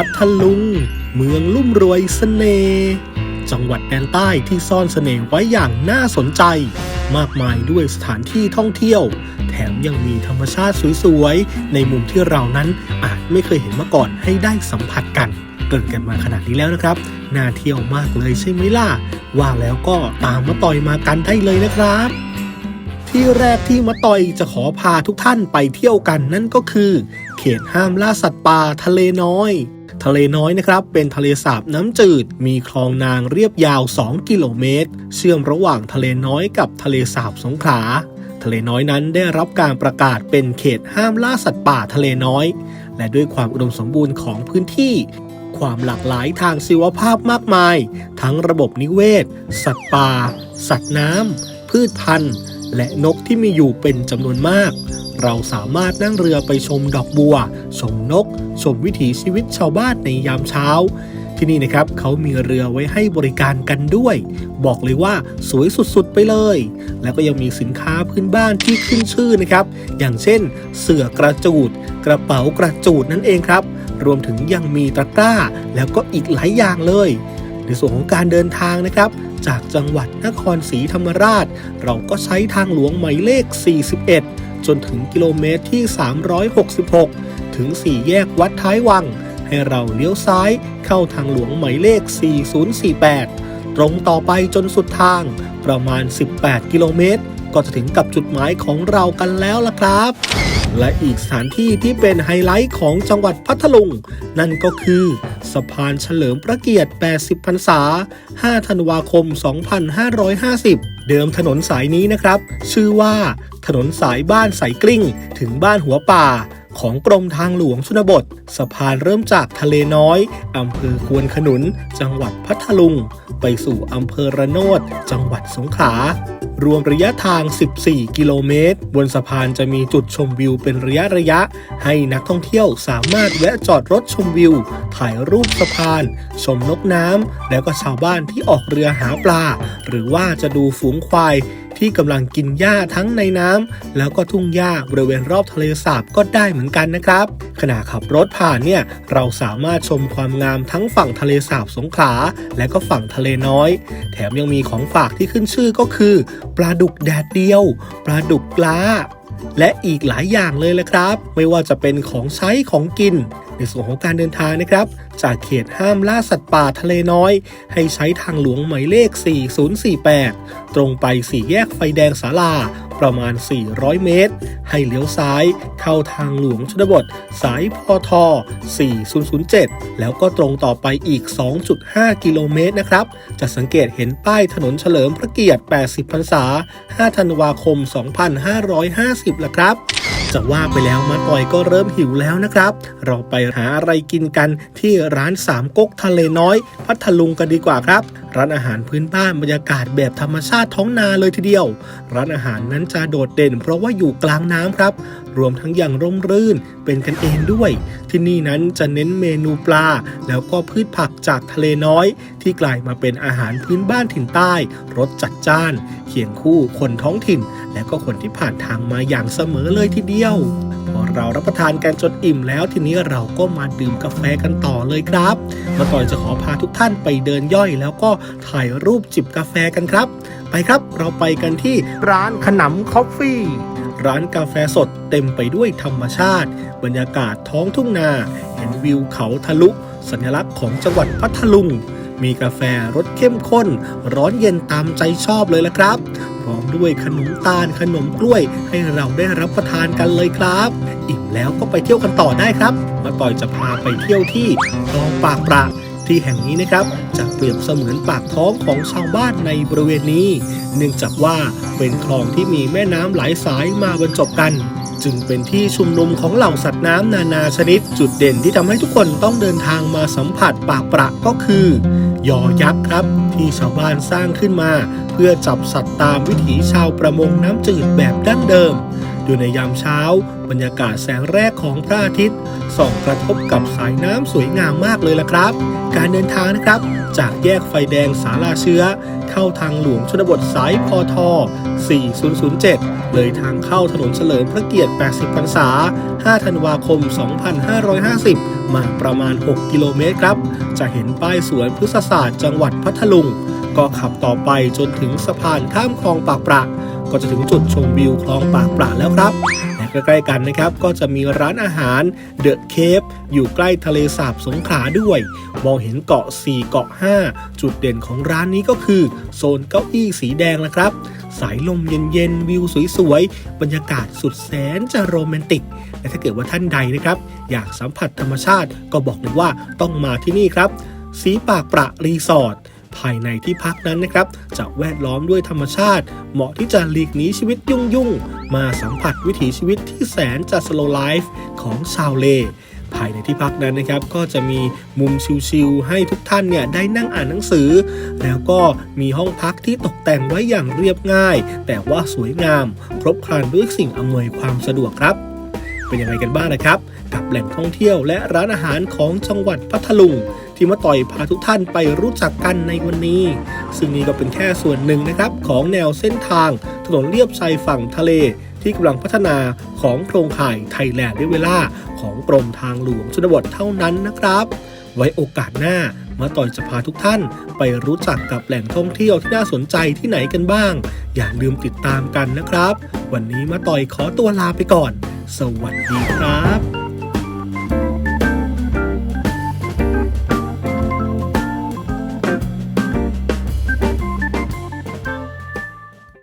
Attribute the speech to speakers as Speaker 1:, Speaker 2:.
Speaker 1: พัทลุง เมืองลุ่มรวยเสน่ห์จังหวัดแดนใต้ที่ซ่อนเสน่ห์ไว้อย่างน่าสนใจ มากมายด้วยสถานที่ท่องเที่ยว แถมยังมีธรรมชาติสวยๆ ในมุมที่เรานั้นอาจไม่เคยเห็นมาก่อนให้ได้สัมผัสกันเกินกันมาขนาดนี้แล้วนะครับ น่าเที่ยวมากเลยใช่ไหมล่ะ ว่าแล้วก็ตามมาต่อยมากันได้เลยนะครับ ที่แรกที่มาต่อยจะขอพาทุกท่านไปเที่ยวกันนั่นก็คือ เขตห้ามล่าสัตว์ป่าทะเลน้อย ทะเลน้อยนะครับ เป็นทะเลสาบน้ำจืด มีคลองนางเรียบยาว 2 กิโลเมตร เชื่อมระหว่างทะเลน้อยกับทะเลสาบสงขลาทะเลน้อยนั้นได้รับการประกาศเป็นเขตห้ามล่าสัตว์ป่าทะเลน้อย และด้วยความอุดมสมบูรณ์ของพื้นที่ ความหลากหลายทางชีวภาพมากมาย ทั้งระบบนิเวศ สัตว์ป่า สัตว์น้ำพืชพันธุ์ และนกที่มีอยู่เป็นจำนวนมาก เราสามารถนั่งเรือไปชมดอกบัว ชมนก ชมวิถีชีวิตชาวบ้านในยามเช้า ที่นี่นะครับเขามีเรือไว้ให้บริการกันด้วย บอกเลยว่าสวยสุดๆไปเลย แล้วก็ยังมีสินค้าพื้นบ้านที่ขึ้นชื่อนะครับ อย่างเช่น เสื่อกระจูด กระเป๋ากระจูดนั่นเองครับ รวมถึงยังมีตะกร้า แล้วก็อีกหลายอย่างเลยในส่วนของการเดินทางนะครับ จากจังหวัดนครศรีธรรมราช เราก็ใช้ทางหลวงหมายเลข 41 จนถึงกิโลเมตรที่ 366 ถึง 4 แยกวัดท้ายวัง ให้เราเลี้ยวซ้ายเข้าทางหลวงหมายเลข 4048 ตรงต่อไปจนสุดทาง ประมาณ 18 กิโลเมตร ก็จะถึงกับจุดหมายของเรากันแล้วล่ะครับ และอีกสถานที่ที่เป็นไฮไลท์ของจังหวัดพัทลุง นั่นก็คือ สะพานเฉลิมพระเกียรติ 80 พรรษา 5 ธันวาคม 2550เดิมถนนสายนี้นะครับ ชื่อว่าถนนสายบ้านสายกลิ้ง ถึงบ้านหัวป่า ของกรมทางหลวงชนบท สะพานเริ่มจากทะเลน้อยอำเภอควนขนุน จังหวัดพัทลุง ไปสู่อำเภอระโนด จังหวัดสงขลารวมระยะทาง 14 กิโลเมตร บนสะพานจะมีจุดชมวิวเป็นระยะระยะ ให้นักท่องเที่ยวสามารถแวะจอดรถชมวิว ถ่ายรูปสะพาน ชมนกน้ำ แล้วก็ชาวบ้านที่ออกเรือหาปลา หรือว่าจะดูฝูงควาย ที่กำลังกินหญ้าทั้งในน้ำแล้วก็ทุ่งหญ้าบริเวณรอบทะเลสาบก็ได้เหมือนกันนะครับ ขณะขับรถผ่านเนี่ยเราสามารถชมความงามทั้งฝั่งทะเลสาบสงขลาและก็ฝั่งทะเลน้อย แถมยังมีของฝากที่ขึ้นชื่อก็คือ ปลาดุกแดดเดียว ปลาดุกปลาและอีกหลายอย่างเลยละครับ ไม่ว่าจะเป็นของใช้ของกิน ในส่วนของการเดินทางนะครับ จากเขตห้ามล่าสัตว์ป่าทะเลน้อย ให้ใช้ทางหลวงหมายเลข 4048 ตรงไปสี่แยกไฟแดงสาลาประมาณ 400 เมตร ให้เลี้ยวซ้าย เข้าทางหลวงชนบท สายพอท4007 แล้วก็ตรงต่อไปอีก 2.5 กิโลเมตรนะครับ จะสังเกตเห็นป้ายถนนเฉลิมพระเกียรติ 80 พรรษา 5 ธันวาคม 2550ละครับ จะว่าไปแล้วมาต่อยก็เริ่มหิวแล้วนะครับ เราไปหาอะไรกินกันที่ร้านสามก๊กทะเลน้อย พัทลุงกันดีกว่าครับร้านอาหารพื้นบ้านบรรยากาศแบบธรรมชาติท้องนาเลยทีเดียว ร้านอาหารนั้นจะโดดเด่น เพราะว่าอยู่กลางน้ำครับ รวมทั้งอย่างร่มรื่นเป็นกันเองด้วย ที่นี่นั้นจะเน้นเมนูปลา แล้วก็พืชผักจากทะเลน้อย ที่กลายมาเป็นอาหารพื้นบ้านถิ่นใต้รสจัดจ้าน เคียงคู่คนท้องถิ่น และก็คนที่ผ่านทางมาอย่างเสมอเลยทีเดียวพอเรารับประทานกันจนอิ่มแล้วทีนี้เราก็มาดื่มกาแฟกันต่อเลยครับมาต่อยจะขอพาทุกท่านไปเดินย่อยแล้วก็ถ่ายรูปจิบกาแฟกันครับ ไปครับเราไปกันที่ร้านขนำคอฟฟี่ร้านกาแฟสดเต็มไปด้วยธรรมชาติ บรรยากาศท้องทุ่งนา เห็นวิวเขาทะลุ สัญลักษณ์ของจังหวัดพัทลุง มีกาแฟรสเข้มข้น ร้อนเย็นตามใจชอบเลยละครับ พร้อมด้วยขนมตาลขนมกล้วยให้เราได้รับประทานกันเลยครับ อิ่มแล้วก็ไปเที่ยวกันต่อได้ครับ มาต่อยจะพาไปเที่ยวที่คลองปากปรา ที่แห่งนี้นะครับจะเปรียบเสมือนปากท้องของชาวบ้านในบริเวณนี้ เนื่องจากว่าเป็นคลองที่มีแม่น้ำหลายสายมาบรรจบกัน จึงเป็นที่ชุมนุมของเหล่าสัตว์น้ำนานาชนิด จุดเด่นที่ทำให้ทุกคนต้องเดินทางมาสัมผัสปากประก็คือยอยักษ์ครับ ที่ชาวบ้านสร้างขึ้นมา เพื่อจับสัตว์ตามวิถีชาวประมงน้ำจืดแบบดั้งเดิม โดยในยามเช้า บรรยากาศแสงแรกของพระอาทิตย์ส่องกระทบกับสายน้ำสวยงามมากเลยล่ะครับ การเดินทางนะครับ จากแยกไฟแดงสาลาเชื้อ เข้าทางหลวงชนบทสายพอท4007 เลยทางเข้าถนนเฉลิมพระเกียรติ 80 พรรษา 5 ธันวาคม 2550 มาประมาณ 6 กิโลเมตรครับ จะเห็นป้ายสวนพฤกษศาสตร์จังหวัดพัทลุง ก็ขับต่อไปจนถึงสะพานข้ามคลองปากปราก ก็จะถึงจุดชมวิวคลองปากปราแล้วครับและใกล้ๆกันนะครับก็จะมีร้านอาหารเดอะเคฟอยู่ใกล้ทะเลสาบสงขลาด้วย มองเห็นเกาะ 4 เกาะ 5 จุดเด่นของร้านนี้ก็คือ โซนเก้าอี้สีแดงนะครับ สายลมเย็นๆ วิวสวยๆ บรรยากาศสุดแสนจะโรแมนติก และถ้าเกิดว่าท่านใดนะครับ อยากสัมผัสธรรมชาติก็บอกเลยว่าต้องมาที่นี่ครับ สีปากประรีสอร์ท ภายในที่พักนั้นนะครับ จะแวดล้อมด้วยธรรมชาติ เหมาะที่จะหลีกหนีชีวิตยุ่งๆมาสัมผัสวิถีชีวิตที่แสนจะสโลไลฟ์ของชาวเลภายในที่พักนั้นนะครับก็จะมีมุมชิลๆให้ทุกท่านเนี่ยได้นั่งอ่านหนังสือ แล้วก็มีห้องพักที่ตกแต่งไว้อย่างเรียบง่าย แต่ว่าสวยงาม ครบครันด้วยสิ่งอำนวยความสะดวกครับ เป็นยังไงกันบ้างนะครับ กับแหล่งท่องเที่ยวและร้านอาหารของจังหวัดพัทลุง ที่มาต่อยพาทุกท่านไปรู้จักกันในวันนี้ ซึ่งนี่ก็เป็นแค่ส่วนหนึ่งนะครับของแนวเส้นทาง ถนนเลียบชายฝั่งทะเล ที่กำลังพัฒนาของโครงข่ายไทยแลนด์ด้วยเวลาของกรมทางหลวงชนบทเท่านั้นนะครับ ไว้โอกาสหน้ามาต่อยจะพาทุกท่านไปรู้จักกับแหล่งท่องเที่ยวที่น่าสนใจที่ไหนกันบ้าง อย่าลืมติดตามกันนะครับ วันนี้มาต่อยขอตัวลาไปก่อน สวัสดีครับ